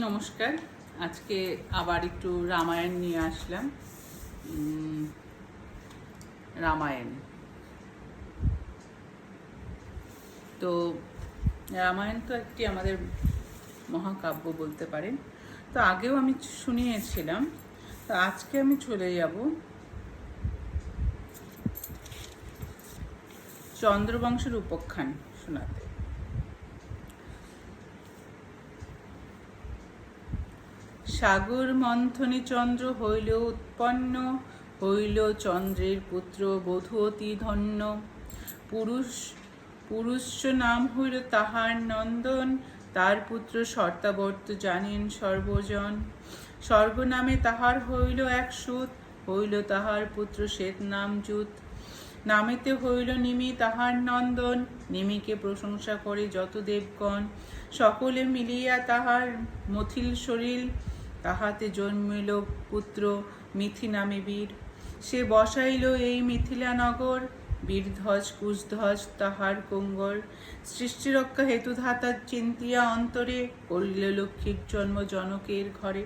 নমস্কার। আজকে আবার একটু রামায়ণ নিয়ে আসলাম। রামায়ণ। তো রামায়ণ তো একটি আমাদের মহাকাব্য বলতে পারেন। তো আগেও আমি শুনিয়েছিলাম। তো আজকে আমি চলে যাব চন্দ্রবংশের উপখ্যান শোনাতে। সাগর মন্থনে চন্দ্র হইল উৎপন্ন হইল চন্দ্রের পুত্র বধূ অতি ধন্য। পুরুষ পুরুষ নাম হইল তাহার নন্দন, তার পুত্র শর্তাবর্ত জানেন সর্বজন। স্বর্গ নামে তাহার হইল এক সুত, হইল তাহার পুত্র শ্বেত নাম জুত। নামেতে হইল নিমি তাহার নন্দন। নিমিকে প্রশংসা করে যত দেবগণ। সকলে মিলিয়া তাহার মথিল শরীর। তাহাতে জন্মিল পুত্র মিথি নামে বীর। সে বসাইল এই মিথিলা নগর। বীরধ্বজ, কুশধ্বজ তাহার কুঙ্গর। সৃষ্টিরক্ষা হেতু ধাতার চিন্তিয়া অন্তরে। করিল লক্ষ্মীর জন্ম জনকের ঘরে।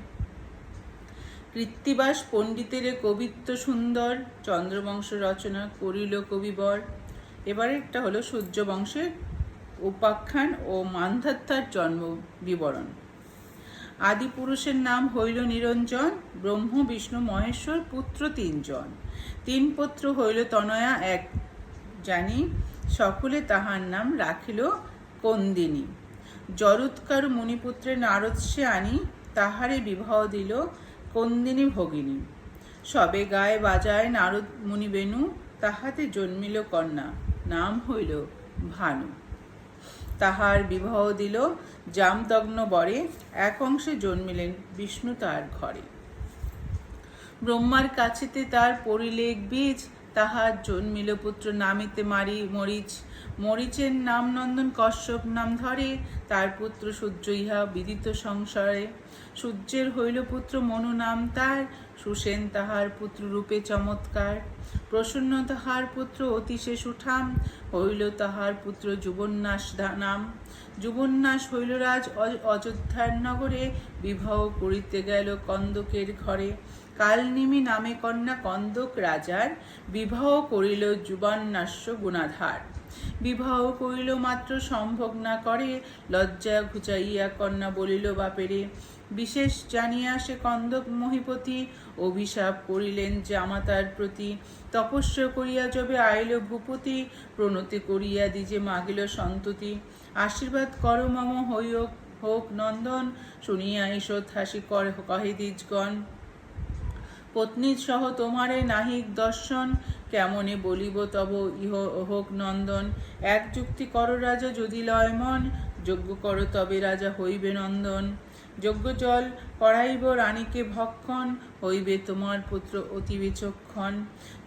কৃত্তিবাস পণ্ডিতের কবিত্ব সুন্দর, চন্দ্রবংশ রচনা করিল কবিবর। এবারে একটা হলো সূর্যবংশের উপাখ্যান ও মান্ধাত্তার জন্ম বিবরণ। আদি পুরুষের নাম হইল নিরঞ্জন, ব্রহ্ম, বিষ্ণু, মহেশ্বর, পুত্র তিনজন। তিন পুত্র হইল তনয়া, এক জানি, সকলে তাহার নাম রাখিল কন্দিনী। জরুৎকার মুনিপুত্রের নারদ সে আনি, তাহারে বিবাহ দিল কন্দিনী ভগিনী। সবে গায়ে বাজায় নারদ মুনি বেনু, তাহাতে জন্মিল কন্যা, নাম হইল ভানু। তাহার বিবাহ দিল জামদগ্ন বরে, এক অংশে জন্মিলেন বিষ্ণু তার ঘরে। ব্রহ্মার কাছেতে তার পরিলেখ বীজ তাহার জন্মিল পুত্র নামিতে মারি মরিচ। মরিচের নাম নন্দন কশ্যপ নাম ধরে, তার পুত্র সূর্য ইহা বিদিত সংসারে। সূর্যের হইল পুত্র মনু নাম তার, সুসেন তাহার পুত্র রূপে চমৎকার। প্রসন্ন তাহার পুত্র অতিশে সুঠাম, হইল তাহার পুত্র যুবন্যাস নাম যুবন্যাস হইল রাজ অযোধ্যার নগরে, বিবাহ করিতে গেল কন্দকের ঘরে। কালনিমি নামে কন্যা কন্দক রাজার, বিবাহ করিল যুবান্যাস্য গুণাধার। বিবাহ করিল মাত্র সম্ভব না করে, লজ্জা ঘুচাইয়া কন্যা বলিল, বাপেরে, বিশেষ জানিয়া সে কন্দক মহিপতি অভিশাপ করিলেন জামাতার প্রতি। তপস্যা করিয়া যবে আইল ভূপতি, প্রণতি করিয়া দিজে মাগিল সন্ততি। আশীর্বাদ কর মম হইওক হোক নন্দন, শুনিয়া ঈষৎ হাসি কর কহে দ্বিজগণ। পত্নী সহ তোমারে নাহিক দর্শন, কেমনে বলিব তব ইহ, হোক নন্দন। এক যুক্তি কর রাজা, যদি লয় মন, যজ্ঞ কর তবে রাজা হইবে নন্দন। যজ্ঞ জল করাইব রানীকে ভক্ষণ, হইবে তোমার পুত্র অতি বিচক্ষণ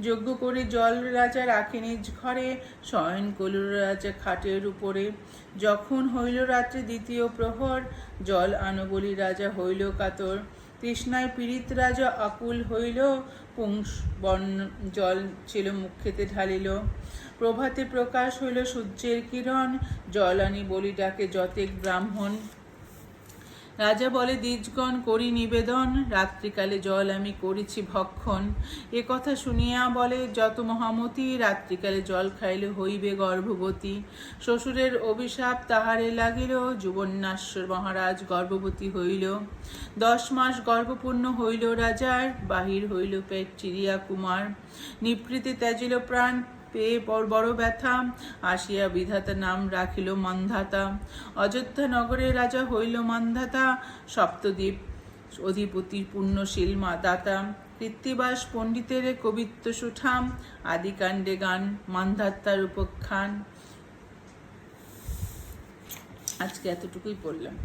যজ্ঞ করে জল রাজা রাখে নিজ ঘরে, শয়ন কলুর রাজা খাটের উপরে। যখন হইল রাত্রে দ্বিতীয় প্রহর, জল আনবলি রাজা হইল কাতর। তৃষ্ণায় পীড়িত রাজা আকুল হইল, পুংস বর্ণ জল ছিল মুখেতে ঢালিল। প্রভাতে প্রকাশ হইল সূর্যের কিরণ, জল আনি বলি ডাকে যতেক ব্রাহ্মণ রাজা বলে, দ্বিজগণ করি নিবেদন, রাত্রিকালে জল আমি করেছি ভক্ষণ। এ কথা শুনিয়া বলে, যত মহামতি, রাত্রিকালে জল খাইলে হইবে গর্ভবতী। শ্বশুরের অভিশাপ তাহারে লাগিল যুবন্যাস্বর মহারাজ গর্ভবতী হইল। দশ মাস গর্ভপূর্ণ হইল রাজার, বাহির হইল পেট চিরিয়া কুমার নিভৃতে ত্যাজিল প্রাণ পেয়ে বড় ব্যথা। আসিয়া বিধাতা নাম রাখিল মন্ধাতা। অযোধ্যা নগরের রাজা হইল মন্ধাতা। সপ্তদ্বীপ অধিপতি পুণ্যশীল দাতা কৃত্তিবাস পণ্ডিতের কবিত্ব সুঠাম। আদিকাণ্ডে গান মান্ধাত্তার উপখ্যান। আজকে এতটুকুই পড়লাম